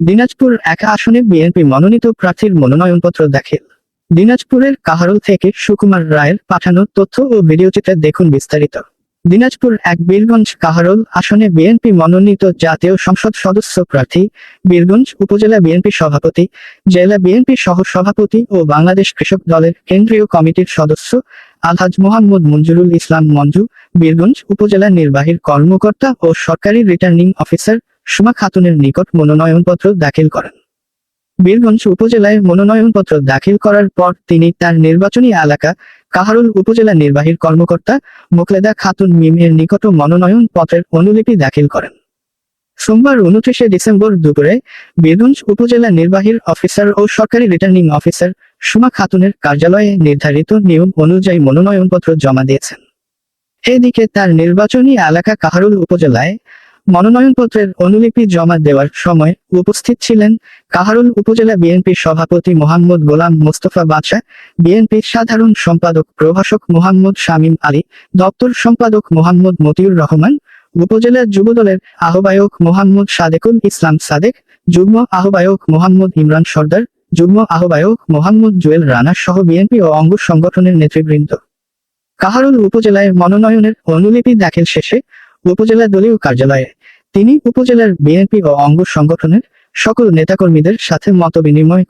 দিনাজপুর এক আসনে বিএনপি মনোনীত প্রার্থীর মনোনয়নপত্র দাখিল। দিনাজপুরের কাহারল থেকে সুকুমার রায়ের পাঠানো তথ্য ও ভিডিওচিত্রে দেখুন বিস্তারিত। দিনাজপুর এক বীরগঞ্জ কাহারল আসনে বিএনপি মনোনীত জাতীয় সংসদ সদস্য প্রার্থী, বীরগঞ্জ উপজেলা বিএনপি সভাপতি, জেলা বিএনপি সহ সভাপতি ও বাংলাদেশ কৃষক দলের কেন্দ্রীয় কমিটির সদস্য আলহাজ মোহাম্মদ মঞ্জুরুল ইসলাম মঞ্জু, বীরগঞ্জ উপজেলা নির্বাহীর কর্মকর্তা ও সরকারি রিটার্নিং অফিসার সুমা খাতুনের নিকট মনোনয়নপত্র দাখিল করেন। বীরগঞ্জ উপজেলায় মনোনয়নপত্র দাখিল করার পর তিনি তার নির্বাচনী এলাকা কাহারুল উপজেলা নির্বাহীর কর্মকর্তা মোকলেদা খাতুন মিমের নিকট মনোনয়ন পত্রের অনুলিপি দাখিল করেন। সোমবার উনত্রিশে ডিসেম্বর দুপুরে বীরগঞ্জ উপজেলা নির্বাহীর অফিসার ও সরকারি রিটার্নিং অফিসার সুমা খাতুনের কার্যালয়ে নির্ধারিত নিয়ম অনুযায়ী মনোনয়নপত্র জমা দিয়েছেন। এদিকে তার নির্বাচনী এলাকা কাহারুল উপজেলায় মনোনয়নপত্রের অনুলিপি জমা দেওয়ার সময় উপস্থিত ছিলেন কাহারুল উপজেলা বিএনপি সভাপতি মোহাম্মদ গোলাম মোস্তফা বাদশাহ বিএনপি সাধারণ সম্পাদক প্রভাষক মোহাম্মদ শামীম আলী, দপ্তর সম্পাদক মোহাম্মদ মতিউর রহমান, উপজেলা যুবদলের আহ্বায়ক মোহাম্মদ সাদেকুল ইসলাম সাদেক, যুগ্ম আহ্বায়ক মোহাম্মদ ইমরান সর্দার, যুগ্ম আহ্বায়ক মোহাম্মদ জুয়েল রানা সহ বিএনপি ও অঙ্গ সংগঠনের নেতৃবৃন্দ। কাহারুল উপজেলায় মনোনয়নের অনুলিপি দাখিল শেষে উপজেলা দলীয় কার্যালয়ে। তিনি উপজেলার বিএনপি ও অঙ্গ সংগঠনের সকল নেতাকর্মীদের সাথে মতবিনিময়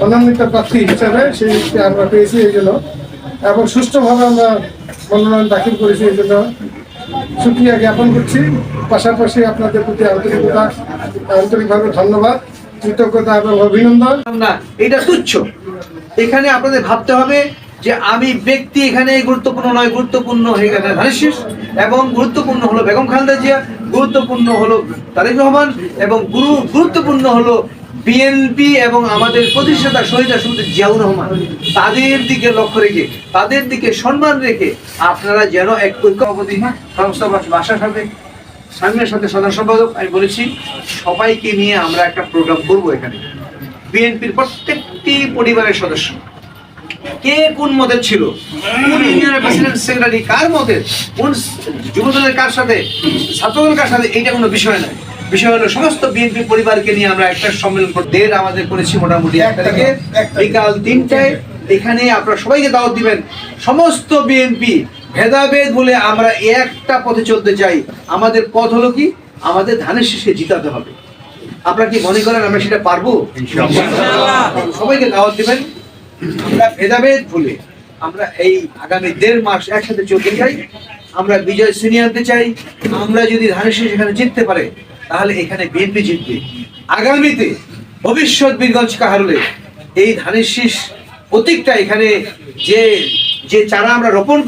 মনোনীত প্রার্থী হিসাবে সেই আমরা পেয়েছি এই জন্য। এবং সুষ্ঠুভাবে আমরা মনোনয়ন দাখিল করেছি এই জন্য। সুক্রিয়া জ্ঞাপন করছি। পাশাপাশি আপনাদের প্রতি আন্তরিকতা আন্তরিকভাবে ধন্যবাদ কৃতজ্ঞতা এবং অভিনন্দন। না এটা তুচ্ছ। এখানে আপনাদের ভাবতে হবে যে আমি ব্যক্তি এখানে গুরুত্বপূর্ণ নয়, গুরুত্বপূর্ণ এখানে ধানেশিস এবং গুরুত্বপূর্ণ হলো বেগম খালেদা জিয়া, গুরুত্বপূর্ণ হলো তারেক রহমান, এবং গুরু, গুরুত্বপূর্ণ হলো বিএনপি এবং আমাদের প্রতিষ্ঠাতা শহীদ রাষ্ট্রপতি জিয়াউর রহমান। তাদের দিকে লক্ষ্য রেখে, তাদের দিকে সম্মান রেখে আপনারা যেন এক ঐক্যবধি সংস্থা বাসা সাথে, সামনের সাথে সাধারণ সম্পাদক, আমি বলেছি, সবাইকে নিয়ে আমরা একটা প্রোগ্রাম করব এখানে। বিএনপির প্রত্যেকটি পরিবারের সদস্য। কে কোন মতের ছিল? কোন ইউনিয়নের প্রেসিডেন্ট সেক্রেটারি কার মতের কোন যুবদলের কার সাথে? ছাত্রদল কার সাথে? এইটা কোনো বিষয় নয়। বিষয় হলো সমস্ত বিএনপি পরিবারকে নিয়ে আমরা একটা সম্মেলন আমাদের করেছি মোটামুটি এক তারিখে। বিকাল তিনটায়। এখানে আপনারা সবাইকে দাওয়াত দিবেন। সমস্ত বিএনপি ভেদাভেদ বলে আমরা একটা পথে চলতে চাই। আমাদের পথ হলো কি? আমাদের ধানের শেষে জিতাতে হবে। আপনারা কি মনে করেন আমরা সেটা পারব? সবাইকে দাওয়াত দিবেন। আমরা ভেদাভেদ ভুলে আমরা এই আগামী দেড় মাস একসাথে চলতে চাই, আমরা বিজয় ছিনিয়ে আনতে চাই, আমরা যদি ধানের সেখানে জিততে পারে, তাহলে এখানে বিএনপি জিতবে। আগামীতে ভবিষ্যৎ বীরগঞ্জ কাহারলে এই ধানের শীষ প্রতীকটা এখানে যে যে চারা আমরা রোপণ